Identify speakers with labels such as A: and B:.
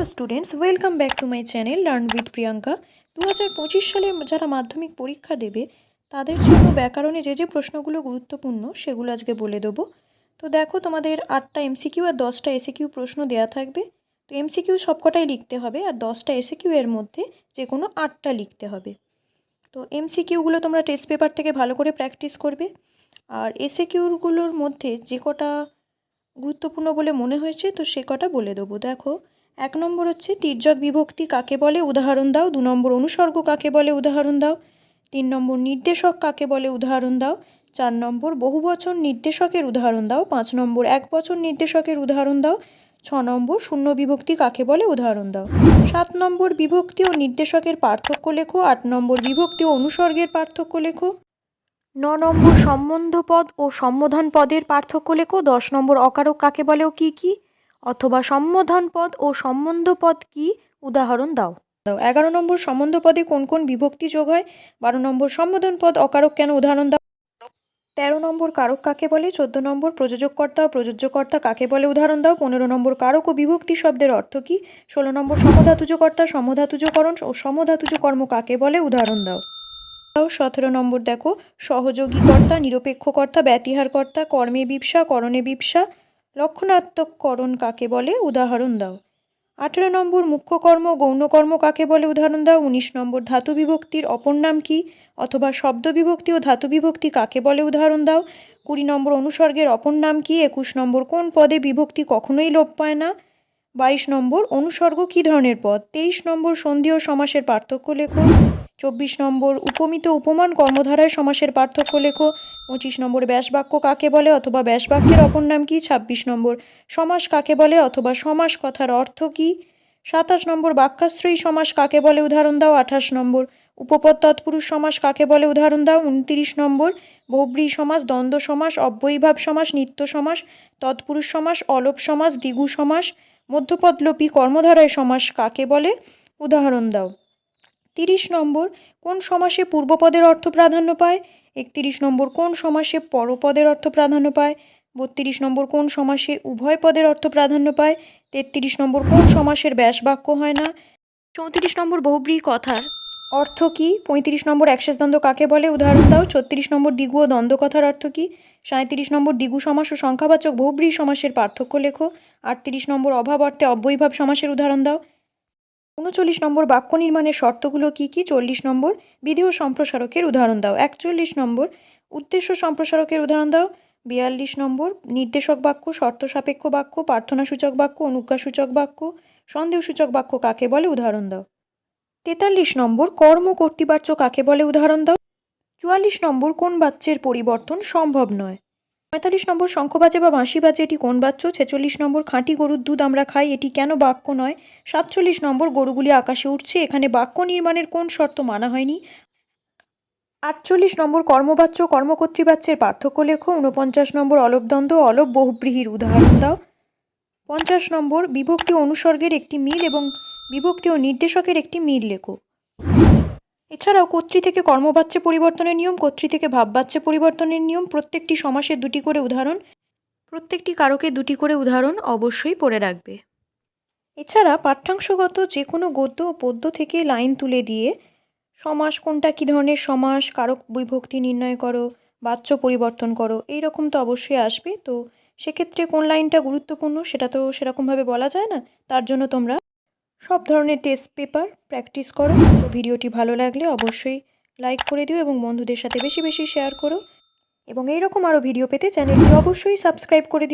A: Hello students welcome back to my channel learn with Priyanka দু হাজার পঁচিশ সালে যারা মাধ্যমিক পরীক্ষা দেবে, তাদের জন্য ব্যাকরণে যে যে প্রশ্নগুলো গুরুত্বপূর্ণ সেগুলো আজকে বলে দেবো। তো দেখো, তোমাদের আটটা এমসিকিউ আর দশটা এসিকিউ প্রশ্ন দেওয়া থাকবে। তো এমসিকিউ সবকটাই লিখতে হবে আর দশটা এসিকিউ এর মধ্যে যে কোনো আটটা লিখতে হবে। তো এমসিকিউগুলো তোমরা টেস্ট পেপার থেকে ভালো করে প্র্যাকটিস করবে। আর এসিকিউগুলোর মধ্যে যে কটা গুরুত্বপূর্ণ বলে মনে হয়েছে, তো সে কটা বলে দেবো। দেখো এক নম্বর হচ্ছে, তির্যক বিভক্তি কাকে বলে? উদাহরণ দাও। দু নম্বর অনুসর্গ কাকে বলে? উদাহরণ দাও। তিন নম্বর নির্দেশক কাকে বলে? উদাহরণ দাও। চার নম্বর বহু বছর নির্দেশকের উদাহরণ দাও। পাঁচ নম্বর এক বছর নির্দেশকের উদাহরণ দাও। ছ নম্বর শূন্য বিভক্তি কাকে বলে? উদাহরণ দাও। সাত নম্বর বিভক্তি ও নির্দেশকের পার্থক্য লেখো। আট নম্বর বিভক্তি ও অনুসর্গের পার্থক্য লেখো। ন নম্বর সম্বন্ধ পদ ও সম্বোধন পদের পার্থক্য লেখো। দশ নম্বর অকারক কাকে বলে ও কী কী? অথবা সম্বোধন পদ ও সম্বন্ধ পদ কী? উদাহরণ দাও। দাও। এগারো নম্বর সম্বন্ধ পদে কোন কোন বিভক্তি যোগ হয়? বারো নম্বর সম্বোধন পদ অকারক কেন? উদাহরণ দাও। তেরো নম্বর কারক কাকে বলে? চোদ্দ নম্বর প্রযোজককর্তা ও প্রযোজ্যকর্তা কাকে বলে? উদাহরণ দাও। পনেরো নম্বর কারক ও বিভক্তি শব্দের অর্থ কী? ষোলো নম্বর সমধাতুজকর্তা, সমধাতুজকরণ ও সমধাতুজ কর্ম কাকে বলে? উদাহরণ দাও। দাও। সতেরো নম্বর দেখো। সহযোগীকর্তা, নিরপেক্ষকর্তা, ব্যতিহারকর্তা, কর্মে বিপসা, করণে বিপসা লক্ষণাত্মককরণ কাকে বলে? উদাহরণ দাও। আঠেরো নম্বর মুখ্য কর্ম গৌণকর্ম কাকে বলে? উদাহরণ দাও। উনিশ নম্বর ধাতু বিভক্তির অপর নাম কি? অথবা শব্দ বিভক্তি ও ধাতু বিভক্তি কাকে বলে? উদাহরণ দাও। কুড়ি নম্বর অনুসর্গের অপর নাম কি? একুশ নম্বর কোন পদে বিভক্তি কখনোই লোপ পায় না? বাইশ নম্বর অনুসর্গ কী ধরনের পদ? তেইশ নম্বর সন্ধি ও সমাসের পার্থক্য লেখো। চব্বিশ নম্বর উপমিত উপমান কর্মধারায় সমাসের পার্থক্য লেখো। পঁচিশ নম্বর ব্যাসবাক্য কাকে বলে অথবা ব্যাসবাক্যের অপর নাম কি? ছাব্বিশ নম্বর, সমাস কাকে বলে অথবা সমাস কথার অর্থ কী? সাতাশ নম্বর, বাক্যাশ্রয়ী সমাস কাকে বলে? উদাহরণ দাও আঠাশ নম্বর। উপপদ তৎপুরুষ সমাস কাকে বলে? উদাহরণ দাও উনতিরিশ নম্বর। বহুব্রী সমাস, দ্বন্দ্ব সমাস, অব্যয়ীভাব সমাস, নিত্য সমাস, তৎপুরুষ সমাস, অলোপ সমাস, দ্বিগু সমাস, মধ্যপদলোপী কর্মধারায় সমাস কাকে বলে? উদাহরণ দাও। তিরিশ নম্বর, কোন সমাসে পূর্বপদের অর্থ প্রাধান্য পায়? একতিরিশ নম্বর কোন সমাসে পরপদের অর্থ প্রাধান্য পায়? বত্রিশ নম্বর কোন সমাসে উভয় পদের অর্থ প্রাধান্য পায়? তেত্রিশ নম্বর কোন সমাসের ব্যাস বাক্য হয় না? চৌত্রিশ নম্বর বহুব্রী কথার অর্থ কী? পঁয়ত্রিশ নম্বর একশেষ দ্বন্দ্ব কাকে বলে? উদাহরণ দাও। ছত্রিশ নম্বর দ্বিগু ও দ্বন্দ্ব কথার অর্থ কী? সাঁত্রিশ নম্বর দ্বিগু সমাস ও সংখ্যাবাচক বহুব্রী সমাসের পার্থক্য লেখো। আটত্রিশ নম্বর অভাব অর্থে অব্যয়ীভাব সমাসের উদাহরণ দাও। উনচল্লিশ নম্বর বাক্য নির্মাণের শর্তগুলো কী কী? চল্লিশ নম্বর বিধি ও সম্প্রসারকের উদাহরণ দাও। একচল্লিশ নম্বর, উদ্দেশ্য সম্প্রসারকের উদাহরণ দাও। বিয়াল্লিশ নম্বর, নির্দেশক বাক্য, শর্ত সাপেক্ষ বাক্য, প্রার্থনাসূচক বাক্য, অনুজ্ঞাসূচক বাক্য, সন্দেহসূচক বাক্য কাকে বলে উদাহরণ দাও। তেতাল্লিশ নম্বর, কর্ম কর্তৃবাচ্য কাকে বলে উদাহরণ দাও। চুয়াল্লিশ নম্বর, কোন বাচ্যের পরিবর্তন সম্ভব নয়? পঁয়তাল্লিশ নম্বর শঙ্খ বাজে বা বাঁশি বাজে এটি কোন বাচ্য ছেচল্লিশ নম্বর খাঁটি গরুর দুধ আমরা খাই, এটি কেন বাক্য নয়? সাতচল্লিশ নম্বর গরুগুলি আকাশে উঠছে এখানে বাক্য নির্মাণের কোন শর্ত মানা হয়নি? আটচল্লিশ নম্বর কর্মবাচ্য, কর্মকর্তৃবাচ্যের পার্থক্য লেখো, ঊনপঞ্চাশ নম্বর অলবদ্বন্দ্ব অলব বহুব্রীহির উদাহরণ দাও। পঞ্চাশ নম্বর, বিভক্তি অনুসর্গের একটি মিল এবং বিভক্তি ও নির্দেশকের একটি মিল লেখো। এছাড়াও কর্তৃ থেকে কর্মবাচ্যে পরিবর্তনের নিয়ম কর্তৃ থেকে ভাববাচ্যে পরিবর্তনের নিয়ম প্রত্যেকটি সমাসের দুটি করে উদাহরণ। প্রত্যেকটি কারকে দুটি করে উদাহরণ অবশ্যই পড়ে রাখবে। এছাড়া পাঠ্যাংশগত যে কোনো গদ্য ও পদ্য থেকে লাইন তুলে দিয়ে সমাস কোনটা কী ধরনের সমাস কারক বিভক্তি নির্ণয় করো বাচ্য পরিবর্তন করো এই রকম তো অবশ্যই আসবে। তো সেক্ষেত্রে কোন লাইনটা গুরুত্বপূর্ণ সেটা তো সেরকমভাবে বলা যায় না তার জন্য তোমরা সব ধরনের টেস্ট পেপার প্র্যাকটিস করো। তো ভিডিওটি ভালো লাগলে অবশ্যই লাইক করে দিও এবং বন্ধুদের সাথে বেশি বেশি শেয়ার করো। এবং এইরকম আরও ভিডিও পেতে চ্যানেলটি অবশ্যই সাবস্ক্রাইব করে দিও।